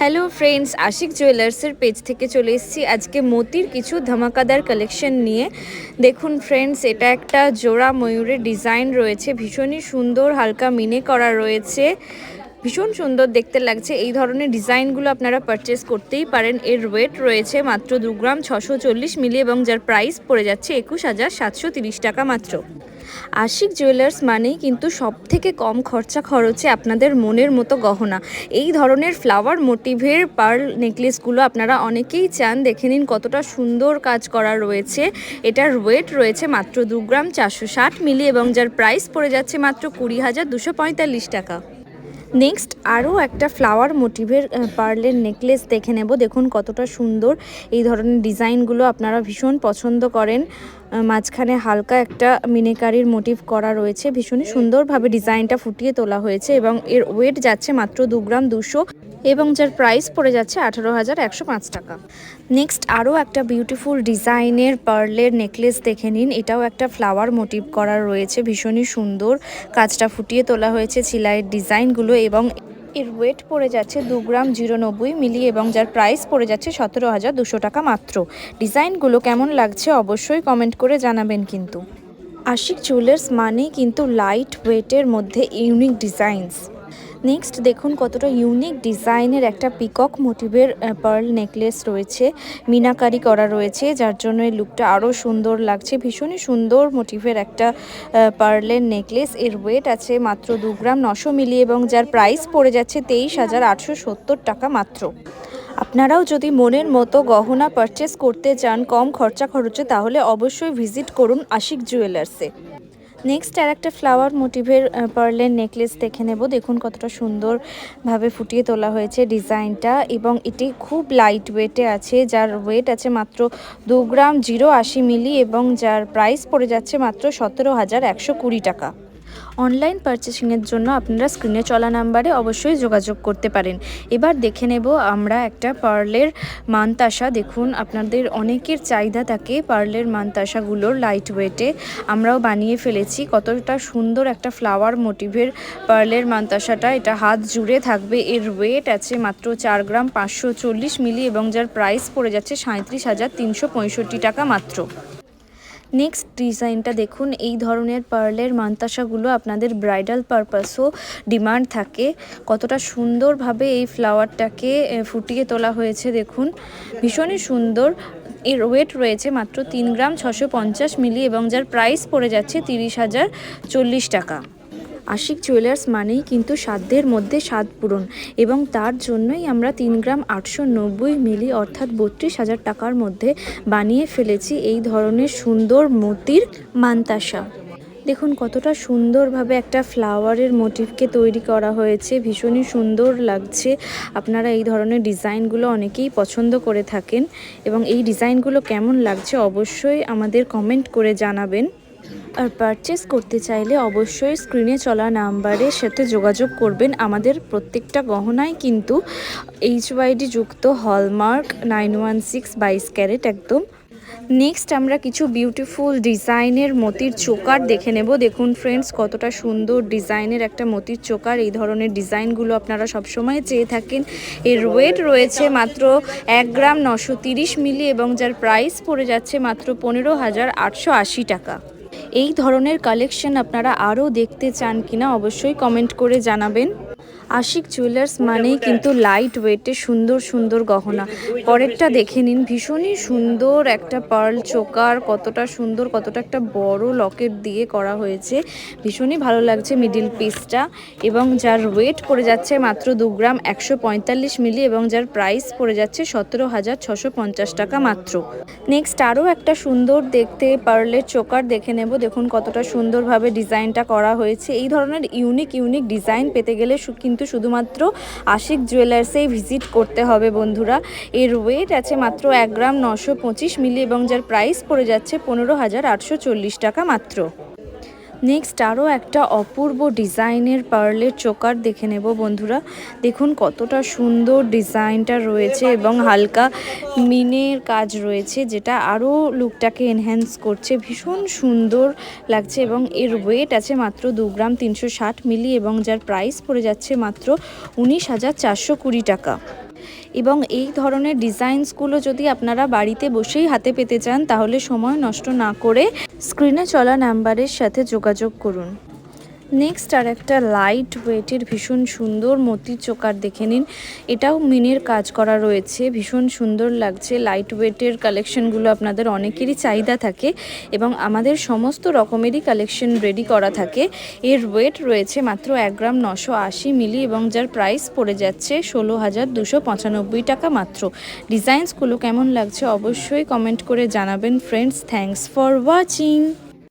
Hello friends Ashiq জুয়েলার্সের page থেকে চলে এসেছি। আজকে মতির কিছু ধামাকাদার কালেকশন নিয়ে। দেখুন ফ্রেন্ডস এটা একটা জোড়া ময়ূরের ডিজাইন রয়েছে, ভীষণই সুন্দর, হালকা মিনে করা রয়েছে। ভীষণ সুন্দর দেখতে লাগছে। এই ধরনের ডিজাইনগুলো আপনারা পারচেস করতেই পারেন। এর ওয়েট রয়েছে মাত্র দু গ্রাম ছশো মিলি এবং যার প্রাইস পড়ে যাচ্ছে একুশ হাজার সাতশো টাকা মাত্র। আশিক জুয়েলার্স মানেই কিন্তু সব থেকে কম খরচা খরচে আপনাদের মনের মতো গহনা। এই ধরনের ফ্লাওয়ার মোটিভের পার্ল নেকলেসগুলো আপনারা অনেকেই চান, দেখে নিন কতটা সুন্দর কাজ করা রয়েছে। এটার ওয়েট রয়েছে মাত্র দু গ্রাম চারশো ষাট মিলি এবং যার প্রাইস পড়ে যাচ্ছে মাত্র কুড়ি হাজার দুশো পঁয়তাল্লিশ টাকা। নেক্সট আরও একটা ফ্লাওয়ার মোটিভের পার্লের নেকলেস দেখে নেব। দেখুন কতটা সুন্দর। এই ধরনের ডিজাইনগুলো আপনারা ভীষণ পছন্দ করেন। মাঝখানে হালকা একটা মিনেকারির মোটিভ করা রয়েছে। ভীষণই সুন্দরভাবে ডিজাইনটা ফুটিয়ে তোলা হয়েছে এবং এর ওয়েট যাচ্ছে মাত্র দু গ্রাম দুশো। এবং যার প্রাইস পড়ে যাচ্ছে আঠারো হাজার একশো পাঁচ টাকা। নেক্সট আরও একটা বিউটিফুল ডিজাইনের পার্লের নেকলেস দেখে নিন। এটাও একটা ফ্লাওয়ার মোটিভ করা রয়েছে, ভীষণই সুন্দর। কাজটা ফুটিয়ে তোলা হয়েছে সিলাইয়ের ডিজাইনগুলো এবং এর ওয়েট পড়ে যাচ্ছে দু গ্রাম জিরো নব্বই মিলি এবং যার প্রাইস পড়ে যাচ্ছে সতেরো হাজার দুশো টাকা মাত্র। ডিজাইনগুলো কেমন লাগছে অবশ্যই কমেন্ট করে জানাবেন কিন্তু। আশিক জুয়েলার্স মানে কিন্তু লাইট ওয়েটের মধ্যে ইউনিক ডিজাইনস নেক্সট দেখুন কতটা ইউনিক ডিজাইনের একটা পিকক মোটিভের পার্ল নেকলেস রয়েছে, মিনাকারি করা রয়েছে, যার জন্য এই লুকটা আরও সুন্দর লাগছে। ভীষণই সুন্দর মোটিভের একটা পার্লের নেকলেস এর ওয়েট আছে মাত্র দু গ্রাম নশো মিলি এবং যার প্রাইস পড়ে যাচ্ছে তেইশ হাজার আটশো সত্তর টাকা মাত্র। আপনারাও যদি মনের মতো গহনা পারচেস করতে চান কম খরচা খরচে, তাহলে অবশ্যই ভিজিট করুন আশিক জুয়েলার্সে নেক্সট আর একটা ফ্লাওয়ার মোটিভের পার্লের নেকলেস দেখে নেব। দেখুন কতটা সুন্দরভাবে ফুটিয়ে তোলা হয়েছে ডিজাইনটা এবং এটি খুব লাইট ওয়েটে আছে। যার ওয়েট আছে মাত্র দু গ্রাম জিরো আশি মিলি এবং যার প্রাইস পড়ে যাচ্ছে মাত্র সতেরো হাজার একশো কুড়ি টাকা। অনলাইন পারচেসিংয়ের জন্য আপনারা স্ক্রিনে চলা নাম্বারে অবশ্যই যোগাযোগ করতে পারেন। এবার দেখে নেব আমরা একটা পার্লের মানতাসা। দেখুন, আপনাদের অনেকের চাহিদা থাকে পার্লের মানতাসাগুলোর লাইট ওয়েটে আমরাও বানিয়ে ফেলেছি। কতটা সুন্দর একটা ফ্লাওয়ার মোটিভের পার্লের মানতাসাটা। এটা হাত জুড়ে থাকবে। এর ওয়েট আছে মাত্র চার গ্রাম পাঁচশো চল্লিশ মিলি এবং যার প্রাইস পড়ে যাচ্ছে সাঁত্রিশ হাজার তিনশো টাকা মাত্র। নেক্সট ডিজাইনটা দেখুন। এই ধরনের পার্লের মান্তাসাগুলো আপনাদের ব্রাইডাল পারপাসও ডিমান্ড থাকে। কতটা সুন্দরভাবে এই ফ্লাওয়ারটাকে ফুটিয়ে তোলা হয়েছে দেখুন। ভীষণই সুন্দর। এর ওয়েট রয়েছে মাত্র তিন গ্রাম ছশো মিলি এবং যার প্রাইস পড়ে যাচ্ছে তিরিশ হাজার চল্লিশ টাকা। আশিক জুয়েলার্স মানেই কিন্তু সাধ্যের মধ্যে স্বাদ পূরণ এবং তার জন্যই আমরা তিন গ্রাম আটশো নব্বই মিলি অর্থাৎ বত্রিশ হাজার টাকার মধ্যে বানিয়ে ফেলেছি এই ধরনের সুন্দর মতির মান্তাসা। দেখুন কতটা সুন্দরভাবে একটা ফ্লাওয়ারের মোটিভকে তৈরি করা হয়েছে, ভীষণই সুন্দর লাগছে। আপনারা এই ধরনের ডিজাইনগুলো অনেকেই পছন্দ করে থাকেন এবং এই ডিজাইনগুলো কেমন লাগছে অবশ্যই আমাদের কমেন্ট করে জানাবেন। আর পারচেস করতে চাইলে অবশ্যই স্ক্রিনে চলা নাম্বারের সাথে যোগাযোগ করবেন। আমাদের প্রত্যেকটা গহনায় কিন্তু এইচ ওয়াইডি যুক্ত হলমার্ক নাইন ওয়ান সিক্স বাইশ ক্যারেট একদম। নেক্সট আমরা কিছু বিউটিফুল ডিজাইনের মতির চোকার দেখে নেব। দেখুন ফ্রেন্ডস কতটা সুন্দর ডিজাইনের একটা মতির চোকার। এই ধরনের ডিজাইনগুলো আপনারা সবসময় চেয়ে থাকেন। এর ওয়েট রয়েছে মাত্র এক গ্রাম নশো মিলি এবং যার প্রাইস পড়ে যাচ্ছে মাত্র পনেরো হাজার আটশো আশি টাকা। এই ধরনের কালেকশন আপনারা আরও দেখতে চান কিনা অবশ্যই কমেন্ট করে জানাবেন। আশিক জুয়েলার্স মানেই কিন্তু লাইট ওয়েটে সুন্দর সুন্দর গহনা। পরেরটা দেখে নিন ভীষণই সুন্দর একটা পার্ল চোকার কতটা সুন্দর কতটা একটা বড় লকেট দিয়ে করা হয়েছে। ভীষণই ভালো লাগছে মিডিল পিসটা এবং যার ওয়েট পড়ে যাচ্ছে মাত্র দু গ্রাম একশো পঁয়তাল্লিশ মিলি এবং যার প্রাইস পড়ে যাচ্ছে সতেরো হাজার ছশো পঞ্চাশ টাকা মাত্র। নেক্সট আরও একটা সুন্দর দেখতে পার্লের চোকার দেখে নেব। দেখুন কতটা সুন্দরভাবে ডিজাইনটা করা হয়েছে। এই ধরনের ইউনিক ইউনিক ডিজাইন পেতে গেলে শু- কিন্তু শুধুমাত্র আশিক জুয়েলার্সেই ভিজিট করতে হবে বন্ধুরা। এর ওয়েট আছে মাত্র এক গ্রাম নশো মিলি এবং যার প্রাইস পড়ে যাচ্ছে পনেরো হাজার আটশো টাকা মাত্র। নেক্সট আরও একটা অপূর্ব ডিজাইনের পার্লের চোকার দেখে নেব বন্ধুরা। দেখুন কতটা সুন্দর ডিজাইনটা রয়েছে এবং হালকা মিনের কাজ রয়েছে, যেটা আরও লুকটাকে এনহ্যান্স করছে। ভীষণ সুন্দর লাগছে এবং এর ওয়েট আছে মাত্র দু গ্রাম তিনশো ষাট মিলি এবং যার প্রাইস পড়ে যাচ্ছে মাত্র উনিশ হাজার চারশো কুড়ি টাকা। এবং এই ধরনের ডিজাইনসগুলো যদি আপনারা বাড়িতে বসেই হাতে পেতে চান, তাহলে সময় নষ্ট না করে স্ক্রিনে চলা নাম্বারের সাথে যোগাযোগ করুন। নেক্সট আর একটা লাইট ওয়েটের ভীষণ সুন্দর মতি চোকার দেখে নিন। এটাও মিনের কাজ করা রয়েছে। ভীষণ সুন্দর লাগছে। লাইট ওয়েটের কালেকশনগুলো আপনাদের অনেকেরই চাহিদা থাকে এবং আমাদের সমস্ত রকমেরই কালেকশন রেডি করা থাকে। এর ওয়েট রয়েছে মাত্র এক গ্রাম নশো আশি মিলি এবং যার প্রাইস পড়ে যাচ্ছে ষোলো হাজার দুশো পঁচানব্বই টাকা মাত্র। ডিজাইনসগুলো কেমন লাগছে অবশ্যই কমেন্ট করে জানাবেন। Friends thanks for watching